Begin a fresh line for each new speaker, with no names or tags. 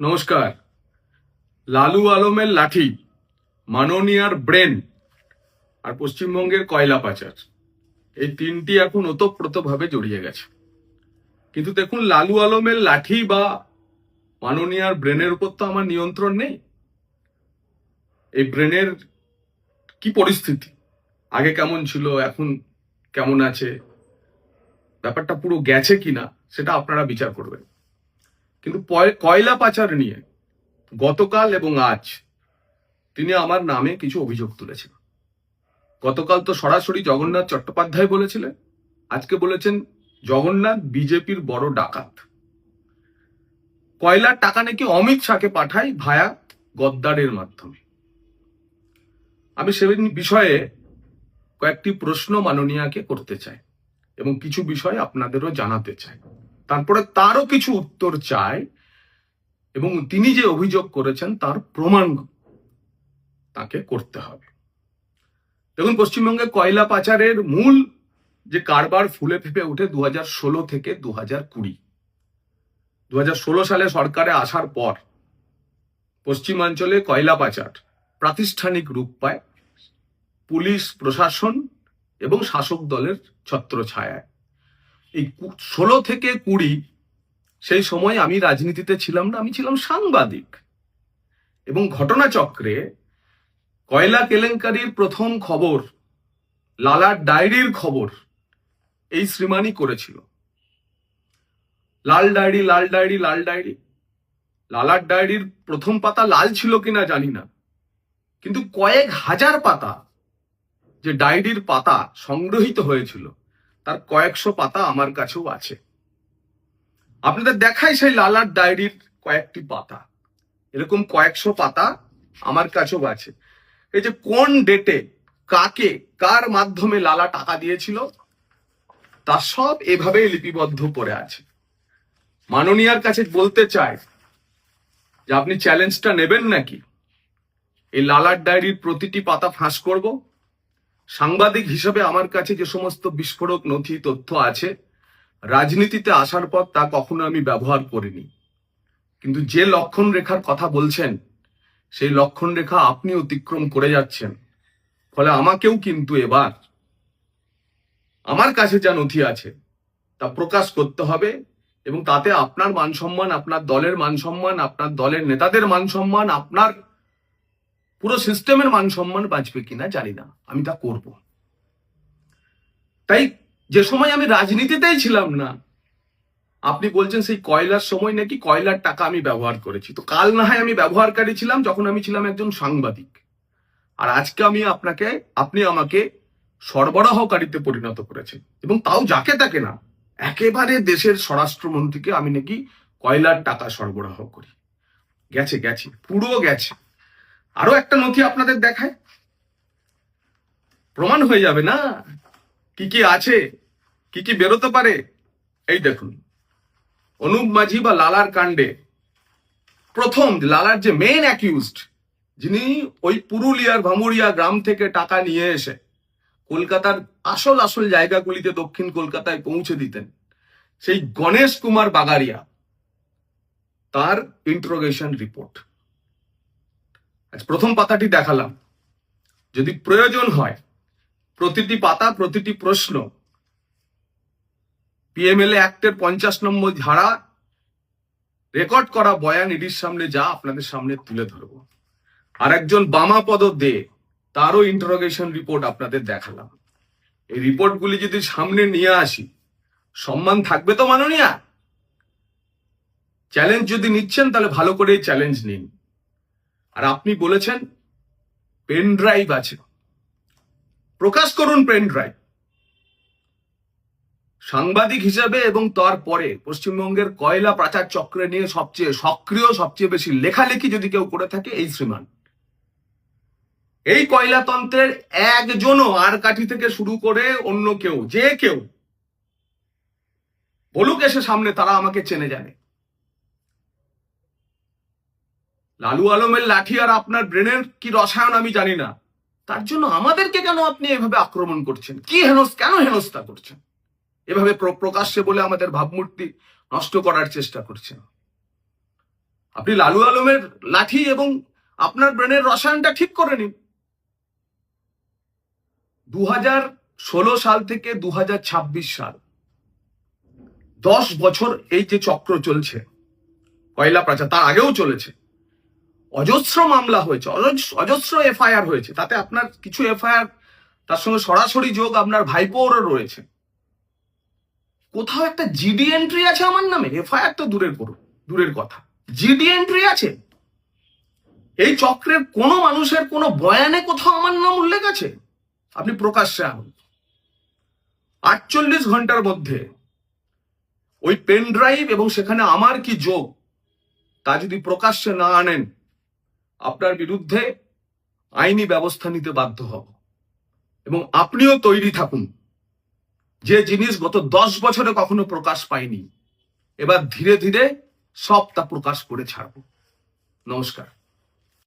নমস্কার। লালু আলমের লাঠি, মাননীয়ার ব্রেন আর পশ্চিমবঙ্গের কয়লা পাচার। এই তিনটি এখন ওতপ্রোতভাবে জড়িয়ে গেছে। কিন্তু দেখুন, লালু আলমের লাঠি বা মাননীয়ার ব্রেনের উপর তো আমার নিয়ন্ত্রণ নেই। এই ব্রেনের কি পরিস্থিতি? আগে কেমন ছিল? এখন কেমন আছে? ব্যাপারটা পুরো গেছে কিনা, সেটা আপনারা বিচার করবেন। কিন্তু কয়লা পাচার নিয়ে গতকাল এবং আজ তিনি আমার নামে কিছু অভিযোগ তুলেছেন গতকাল তো সরাসরি জগন্নাথ চট্টোপাধ্যায় বলেছিলেন, আজকে বলেছেন জগন্নাথ বিজেপির বড় ডাকাত। কয়লার টাকা নাকি অমিত শাহকে পাঠায় ভায়া গদ্দারের মাধ্যমে। আমি সে বিষয়ে কয়েকটি প্রশ্ন মাননীয়াকে করতে চাই এবং কিছু বিষয় আপনাদেরও জানাতে চাই। তারপরে তারও কিছু উত্তর চাই এবং তিনি যে অভিযোগ করেছেন তার প্রমাণ তাকে করতে হবে। দেখুন, পশ্চিমবঙ্গে কয়লা পাচারের মূল যে কারবার ফুলে ফেপে উঠে দু ষোলো থেকে দু হাজার কুড়ি। দু ষোলো সালে সরকারে আসার পর পশ্চিমাঞ্চলে কয়লা পাচার প্রাতিষ্ঠানিক রূপ পায়। পুলিশ, প্রশাসন এবং শাসক দলের ছত্রছায়ায়। এই ষোলো থেকে কুড়ি, সেই সময় আমি রাজনীতিতে ছিলাম না, আমি ছিলাম সাংবাদিক। এবং ঘটনাচক্রে কয়লা কেলেঙ্কারির প্রথম খবর লালার ডায়েরির খবর এই শ্রীমানই করেছিল। লাল ডায়েরি লাল ডায়েরি লাল ডায়েরি। লালার ডায়েরির প্রথম পাতা লাল ছিল কিনা জানি না। কিন্তু কয়েক হাজার পাতা যে ডায়েরির পাতা সংগ্রহিত হয়েছিল তার কয়েকশো পাতা আমার কাছেও আছে। আপনাদের দেখাই সেই লালার ডায়েরির কয়েকটি পাতা। এরকম কয়েকশো পাতা আমার কাছেও আছে। এই যে কোন ডেটে কাকে, কার মাধ্যমে লালা টাকা দিয়েছিল, তা সব এভাবে লিপিবদ্ধ করে আছে। মাননীয়ার কাছে বলতে চাই যে, আপনি চ্যালেঞ্জটা নেবেন নাকি? এই লালার ডায়েরির প্রতিটি পাতা ফাঁস করব সাংবাদিক হিসেবে আমার কাছে যে সমস্ত বিস্ফোরক, নথি, তথ্য আছে, রাজনীতিতে আসার পর তা কখনো আমি ব্যবহার করিনি। কিন্তু যে লক্ষণ রেখার কথা বলছেন, সেই লক্ষণ রেখা আপনি অতিক্রম করে যাচ্ছেন। ফলে আমাকেও কিন্তু এবার আমার কাছে যা নথি আছে, তা প্রকাশ করতে হবে এবং তাতে আপনার মান সম্মান, আপনার দলের মান সম্মান, আপনার দলের নেতাদের মান সম্মান, আপনার পুরো সিস্টেমের মান সম্মান বাঁচবে কিনা জানি না, আমি তা করব। তাই যে সময় আমি রাজনীতিতেই ছিলাম না, আপনি বলছেন সেই কয়লার সময় নাকি কয়লার টাকা আমি ব্যবহার করেছি। তো কাল না হয় আমি ব্যবহারকারী ছিলাম যখন আমি ছিলাম একজন সাংবাদিক। আর আজকে আমি আপনাকে, আপনি আমাকে সরবরাহকারীতে পরিণত করেছেন। এবং তাও যাকে তাকে না, একেবারে দেশের স্বরাষ্ট্রমন্ত্রীকে আমি নাকি কয়লার টাকা সরবরাহ করি। গেছে গেছে, পুরো গেছে। আরও একটা নথি আপনাদের দেখায়? প্রমাণ হয়ে যাবে না? কি কি আছে? কি কি বেরোতে পারে? এই দেখুন। অনুপ মাঝি বা লালার কাণ্ডে। প্রথম, লালার যে মেন অ্যাকিউজড যিনি ওই পুরুলিয়ার ভামুরিয়া গ্রাম থেকে টাকা নিয়ে এসে কলকাতার আসল আসল জায়গাগুলিতে দক্ষিণ কলকাতায় পৌঁছে দিতেন, সেই গণেশ কুমার বাগারিয়া। তার ইন্ট্রোগেশন রিপোর্ট প্রথম পাতাটি দেখালাম। যদি প্রয়োজন হয়, প্রতিটি পাতা, প্রতিটি প্রশ্ন পিএমএলএ অ্যাক্টের পঞ্চাশ নম্বর ধারা রেকর্ড করা বয়ান ইডির সামনে যা আপনাদের সামনে তুলে ধরবো। আর একজন বামাপদ দে তারও ইন্টারোগেশন রিপোর্ট আপনাদের দেখালাম। এই রিপোর্টগুলি যদি সামনে নিয়ে আসি, সম্মান থাকবে তো মাননীয়া? চ্যালেঞ্জ যদি নিচ্ছেন, তাহলে ভালো করে চ্যালেঞ্জ নিন। আর আপনি বলেছেন পেন ড্রাইভ আছে। প্রকাশ করুন পেন ড্রাইভ সাংবাদিক হিসেবে এবং তারপরে পশ্চিমবঙ্গের কয়লা পাচার চক্রে নিয়ে সবচেয়ে সক্রিয়, সবচেয়ে বেশি লেখালেখি যদি কেউ করে থাকে, এই শ্রীমান। এই কয়লাতন্ত্রের একজনও আর কাঠি থেকে শুরু করে অন্য কেউ, যে কেউ, বলুক এসে সামনে তারা আমাকে চেনে জানে। লালু আলমের লাঠি আর আপনার ব্রেনের কি রসায়ন আমি জানি না। তার জন্য আমাদেরকে কেন আপনি এভাবে আক্রমণ করছেন? কি হেনস, কেন হেনস্থা করছেন? এভাবে প্রকাশ্যে বলে আমাদের ভাবমূর্তি নষ্ট করার চেষ্টা করছেন। আপনি লালু আলমের লাঠি এবং আপনার ব্রেনের রসায়নটা ঠিক করে নিন। দু হাজার ষোলো সাল থেকে দু সাল দশ বছর এই যে চক্র চলছে, কয়লা প্রাচা তার আগেও চলেছে। অজস্র মামলা হয়েছে অজস্র- এফআইআর হয়েছে। তাতে আপনার কিছু এফআইআর, তার সঙ্গে সরাসরি যোগ আপনার ভাইপোরও রয়েছে। কোথাও একটা জিডি এন্ট্রি আছে আমার নামে, এফআইআর তো দূরের করুন দূরের কথা। জিডি এন্ট্রি আছে। এই চক্রের কোনো মানুষের কোনো বয়ানে কোথাও আমার নাম উল্লেখ আছে? আপনি প্রকাশ্যে আনুন। আটচল্লিশ ঘণ্টার মধ্যে ওই পেন ড্রাইভ এবং সেখানে আমার কি যোগ, তা যদি প্রকাশ্যে না আনেন আপনার বিরুদ্ধে আইনি ব্যবস্থা নিতে বাধ্য হব। এবং আপনিও তৈরি থাকুন। যে জিনিস গত দশ বছরে কখনো প্রকাশ পায়নি এবার ধীরে ধীরে সব তা প্রকাশ করে ছাড়ব। নমস্কার।